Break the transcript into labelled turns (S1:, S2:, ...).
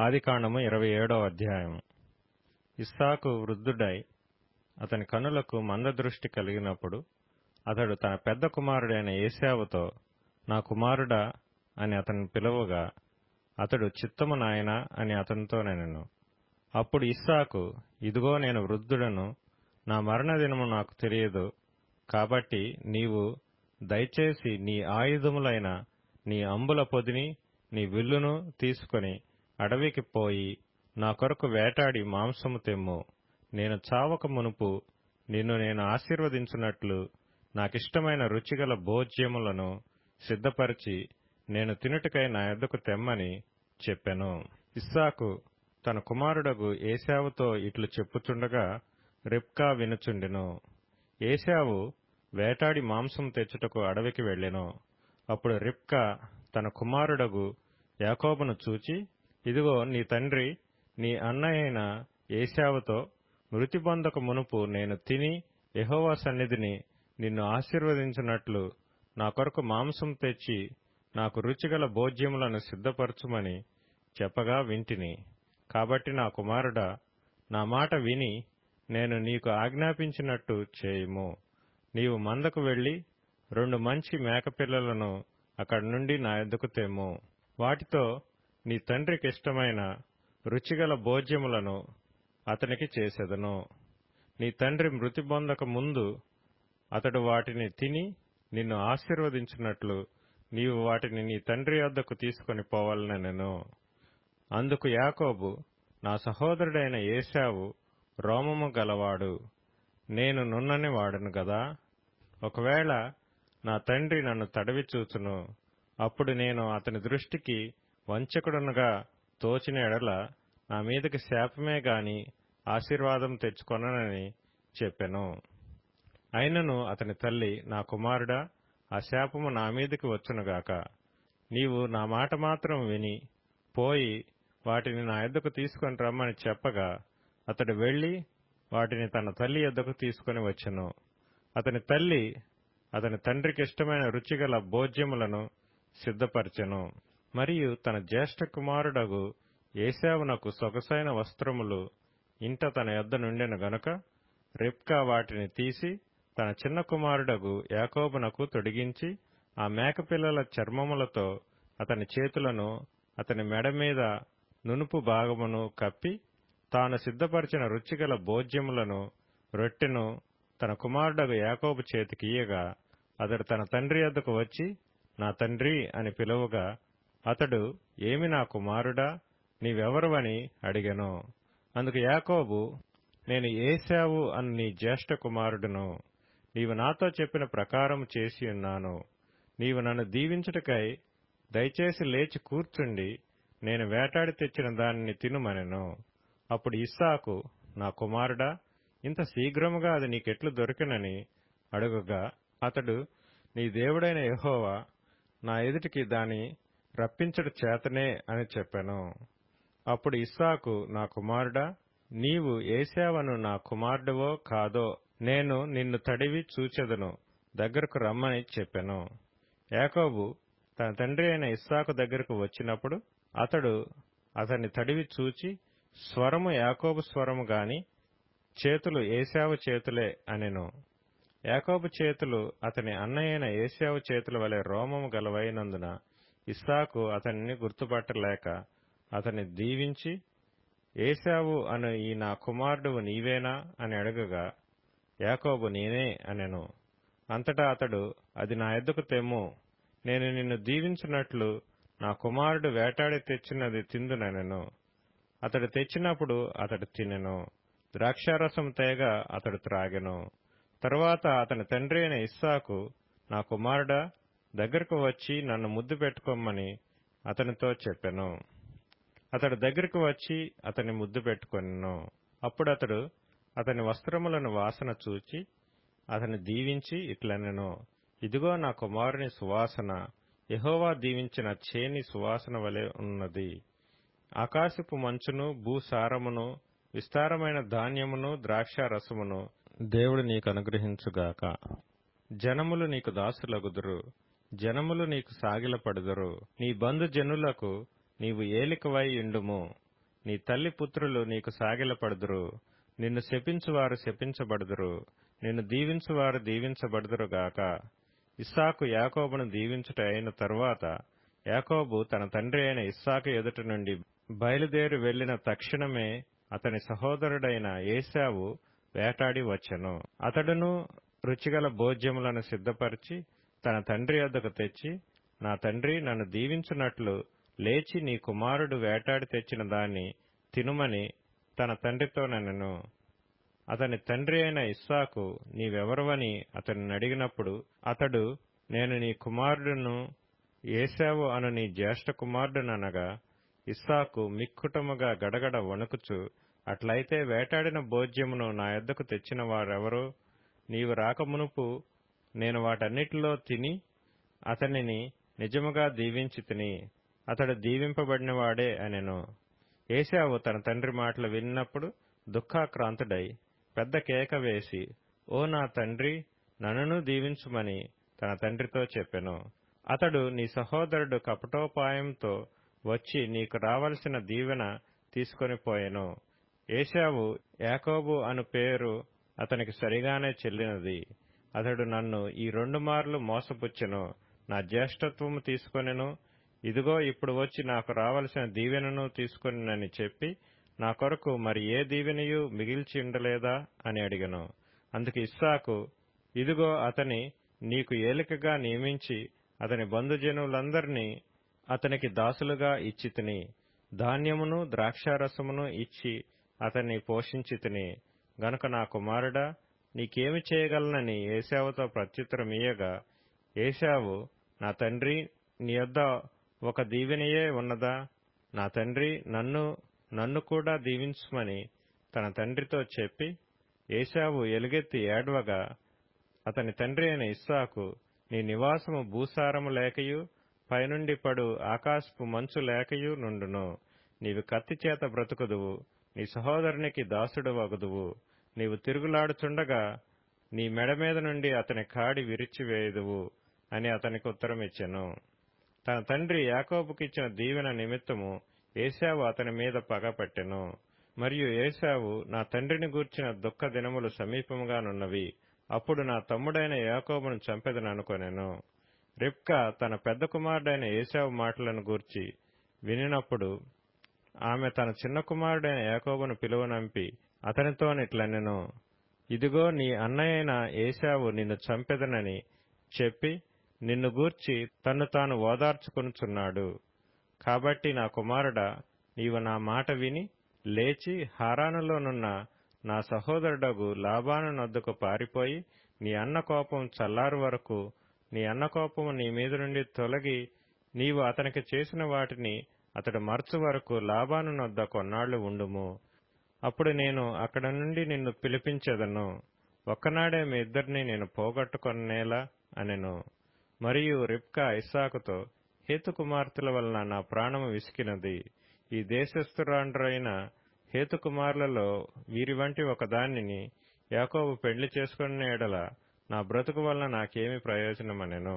S1: ఆదికాండము ఇరవై ఏడవ అధ్యాయము. ఇస్సాకు వృద్ధుడై అతని కనులకు మందదృష్టి కలిగినప్పుడు అతడు తన పెద్ద కుమారుడైన ఏశావుతో నా కుమారుడా అని అతను పిలువగా అతడు చిత్తము నాయనా అని అతనితో నేను అప్పుడు ఇస్సాకు ఇదిగో నేను వృద్ధుడను నా మరణదినము నాకు తెలియదు కాబట్టి నీవు దయచేసి నీ ఆయుధములైన నీ అంబుల పొదిని నీ విల్లును తీసుకొని అడవికి పోయి నా కొరకు వేటాడి మాంసము తెమ్ము. నేను చావక మునుపు నిన్ను నేను ఆశీర్వదించున్నట్లు నాకిష్టమైన రుచిగల భోజ్యములను సిద్ధపరిచి నేను తినుటకై నా ఎద్దకు తెమ్మని చెప్పెను. ఇస్సాకు తన కుమారుడగు ఏశావుతో ఇట్లు చెప్పుచుండగా రిబ్కా వినుచుండెను. ఏశావు వేటాడి మాంసం తెచ్చుటకు అడవికి వెళ్ళెను. అప్పుడు రిబ్కా తన కుమారుడగు యాకోబును చూచి ఇదిగో నీ తండ్రి నీ అన్నయ్యైన ఏశావుతో మృతి పొందక మునుపు నేను తిని యహోవా సన్నిధిని నిన్ను ఆశీర్వదించినట్లు నా కొరకు మాంసం తెచ్చి నాకు రుచిగల భోజ్యములను సిద్ధపరచుమని చెప్పగా వింటిని. కాబట్టి నా కుమారుడా నా మాట విని నేను నీకు ఆజ్ఞాపించినట్టు చేయుము. నీవు మందకు వెళ్ళి రెండు మంచి మేకపిల్లలను అక్కడి నుండి నా ఎద్దుకు తెమ్ము. వాటితో నీ తండ్రికి ఇష్టమైన రుచిగల భోజ్యములను అతనికి చేసెదను. నీ తండ్రి మృతి పొందక ముందు అతడు వాటిని తిని నిన్ను ఆశీర్వదించినట్లు నీవు వాటిని నీ తండ్రి వద్దకు తీసుకొని పోవాలనెను అందుకు యాకోబు నా సహోదరుడైన ఏశావు రోమము గలవాడు. నేను నున్నని వాడను గదా. ఒకవేళ నా తండ్రి నన్ను తడవి చూచును అప్పుడు నేను అతని దృష్టికి వంచకుడనుగా తోచిన ఎడల నా మీదకి శాపమే గాని ఆశీర్వాదం తెచ్చుకొననని చెప్పెను. అయినను అతని తల్లి నా కుమారుడా ఆ శాపము నా మీదకి వచ్చునుగాక నీవు నా మాట మాత్రం విని పోయి వాటిని నా ఎద్దకు తీసుకొని రమ్మని చెప్పగా అతడు వెళ్ళి వాటిని తన తల్లి ఎద్దకు తీసుకొని వచ్చెను. అతని తల్లి అతని తండ్రికి ఇష్టమైన రుచిగల భోజ్యములను సిద్ధపరచెను. మరియు తన జ్యేష్ఠ కుమారుడగు ఏశావునకు సొగసైన వస్త్రములు ఇంట తన యొద్ద నుండెను గనుక రిప్కా వాటిని తీసి తన చిన్న కుమారుడగు యాకోబునకు తొడిగించి ఆ మేకపిల్లల చర్మములతో అతని చేతులను అతని మెడ మీద నునుపు భాగమును కప్పి తాను సిద్ధపరిచిన రుచిగల భోజ్యములను రొట్టెను తన కుమారుడగు యాకోబు చేతికి ఇయ్యగా అతడు తన తండ్రి వద్దకు వచ్చి నా తండ్రి అని పిలువగా అతడు ఏమి నా కుమారుడా? నీవెవరువని అడిగెను. అందుకు యాకోబు నేను ఏశావు అని నీ జ్యేష్ఠ కుమారుడును. నీవు నాతో చెప్పిన ప్రకారం చేసి ఉన్నాను. నీవు నన్ను దీవించుటకై దయచేసి లేచి కూర్చుండి. నేను వేటాడి తెచ్చిన దానిని తినుమనెను. అప్పుడు ఇస్సాకు నా కుమారుడా ఇంత శీఘ్రముగా అది నీకెట్లు దొరికినని అడుగగా అతడు నీ దేవుడైన యహోవా నా ఎదుటికి దాని రప్పించడు చేతనే అని చెప్పాను. అప్పుడు ఇస్సాకు నా కుమారుడా నీవు ఏశావను నా కుమారుడవో కాదో నేను నిన్ను తడివి చూచెదను దగ్గరకు రమ్మని చెప్పెను. యాకోబు తన తండ్రి అయిన ఇస్సాకు దగ్గరకు వచ్చినప్పుడు అతడు అతన్ని తడివి చూచి స్వరము యాకోబు స్వరము గాని చేతులు ఏశావు చేతులే అనెను. యాకోబు చేతులు అతని అన్నయైన ఏశావు చేతుల వలె రోమము గలవైనందున ఇస్సాకు అతనిని గుర్తుపట్టలేక అతన్ని దీవించి ఏశావు అను ఈ నా కుమారుడు నీవేనా అని అడగగా యాకోబు నేనే అనెను. అంతటా అతడు అది నా ఎద్దుకు తెమ్ము. నేను నిన్ను దీవించినట్లు నా కుమారుడు వేటాడి తెచ్చినది తిందునెను అతడు తెచ్చినప్పుడు అతడు తినెను. ద్రాక్షారసం తేగ అతడు త్రాగెను. తరువాత అతని తండ్రి అయిన ఇస్సాకు నా కుమారుడా దగ్గరకు వచ్చి నన్ను ముద్దు పెట్టుకోమని అతనితో చెప్పెను. అతడు దగ్గరకు వచ్చి అతని ముద్దు పెట్టుకొనెను. అప్పుడు అతడు అతని వస్త్రములను వాసన చూచి అతని దీవించి ఇట్లనెను. ఇదిగో నా కుమారుని సువాసన. యహోవా దీవించిన చేని సువాసన వలె ఉన్నది. ఆకాశపు మంచును భూసారమును విస్తారమైన ధాన్యమును ద్రాక్ష రసమును దేవుడు నీకు అనుగ్రహించుగాక. జనములు నీకు దాసులగుదురు. జనములు నీకు సాగిలపడుదురు నీ బంధు జనులకు నీవు ఏలికవై ఇండుము నీ తల్లి పుత్రులు నీకు సాగిలపడుదురు నిన్ను శపించువారు శపించబడుదురు. నిన్ను దీవించువారు దీవించబడుదురుగాక ఇస్సాకు యాకోబును దీవించుట అయిన తరువాత యాకోబు తన తండ్రి అయిన ఇస్సాకు ఎదుట నుండి బయలుదేరి వెళ్ళిన తక్షణమే అతని సహోదరుడైన ఏశావు వేటాడి వచ్చెను. అతడును రుచిగల భోజ్యములను సిద్ధపరిచి తన తండ్రి వద్దకు తెచ్చి నా తండ్రి నన్ను దీవించున్నట్లు లేచి నీ కుమారుడు వేటాడి తెచ్చిన దాన్ని తినుమని తన తండ్రితో నన్ను అతని తండ్రి అయిన ఇస్సాకు నీవెవరవని అతన్ని అడిగినప్పుడు అతడు నేను నీ కుమారుడును ఏశావు అను నీ జ్యేష్ఠ కుమారుడుననగా ఇస్సాకు మిక్కుటముగా గడగడ వణుకుచు అట్లయితే వేటాడిన భోజ్యమును నా యొద్దకు తెచ్చిన వారెవరో? నీవు రాకమునుపు నేను వాటన్నిటిలో తిని అతనిని నిజముగా దీవించి తిని అతడు దీవింపబడినవాడే అనెను. ఏశావు తన తండ్రి మాటలు విన్నప్పుడు దుఃఖాక్రాంతుడై పెద్ద కేక వేసి ఓ నా తండ్రి నన్నును దీవించుమని తన తండ్రితో చెప్పెను. అతడు నీ సహోదరుడు కపటోపాయంతో వచ్చి నీకు రావలసిన దీవెన తీసుకొని పోయెను. ఏశావు యాకోబు అను పేరు అతనికి సరిగానే చెల్లినది. అతడు నన్ను ఈ రెండు మార్లు మోసపుచ్చెను. నా జ్యేష్ఠత్వము తీసుకొనెను. ఇదిగో ఇప్పుడు వచ్చి నాకు రావలసిన దీవెనను తీసుకొనినని చెప్పి నా కొరకు మరి ఏ దీవెనయు మిగిల్చి ఉండలేదా అని అడిగను. అందుకు ఇస్సాకు ఇదిగో అతని నీకు ఏలికగా నియమించి అతని బంధుజనులందరినీ అతనికి దాసులుగా ఇచ్చి తిని ధాన్యమును ద్రాక్షారసమును ఇచ్చి అతన్ని పోషించి తిని గనుక నా కుమారుడా నీకేమి చేయగలనని ఏశావుతో ప్రత్యుత్తరమియ్యగా ఏశావు నా తండ్రి నీ యొద్ద ఒక దీవెనయే ఉన్నదా? నా తండ్రి నన్ను నన్ను కూడా దీవించుమని తన తండ్రితో చెప్పి ఏశావు ఎలుగెత్తి ఏడ్వగా అతని తండ్రి అయిన ఇస్సాకు నీ నివాసము భూసారము లేకయు పైనుండి పడు ఆకాశపు మంచు లేకయు నుండును. నీవి కత్తి చేత బ్రతుకుదువు నీ సహోదరునికి దాసుడు వగుదువు నీవు తిరుగులాడుచుండగా నీ మెడ మీద నుండి అతని కాడి విరిచివేయదువు అని అతనికి ఉత్తరమిచ్చెను. తన తండ్రి యాకోబుకిచ్చిన దీవెన నిమిత్తము ఏశావు అతని మీద పగపట్టెను మరియు ఏశావు నా తండ్రిని గూర్చిన దుఃఖ దినములు సమీపముగానున్నవి అప్పుడు నా తమ్ముడైన యాకోబును చంపెదననుకొనెను రిప్కా తన పెద్ద కుమారుడైన ఏశావు మాటలను గూర్చి వినినప్పుడు ఆమె తన చిన్న కుమారుడైన యాకోబును పిలువనంపి అతనితోనిట్లనెను ఇదిగో నీ అన్నయ్యైన ఏశావు నిన్ను చంపెదనని చెప్పి నిన్ను గూర్చి తన్ను తాను ఓదార్చుకొనుచున్నాడు. కాబట్టి నా కుమారుడా నీవు నా మాట విని లేచి హారానులోనున్న నా సహోదరుడగు లాబాను నొద్దకు పారిపోయి నీ అన్న కోపం చల్లారు వరకు నీ అన్న కోపము నీ మీద నుండి తొలగి నీవు అతనికి చేసిన వాటిని అతడు మరచు వరకు లాబాను నొద్ద కొన్నాళ్ళు ఉండుము. అప్పుడు నేను అక్కడ నుండి నిన్ను పిలిపించెదను. ఒక్కనాడే మీ ఇద్దరిని నేను పోగొట్టుకొనేలా అనెను. మరియు రిప్కా ఇస్సాకుతో హేతు కుమార్తెల వలన నా ప్రాణము విసికినది. ఈ దేశస్థురాండ్రైన హేతు కుమారులలో వీరి వంటి ఒక దానిని యాకోబు పెళ్ళి చేసుకున్న ఎడల నా బ్రతుకు వలన నాకేమి ప్రయోజనమనెను.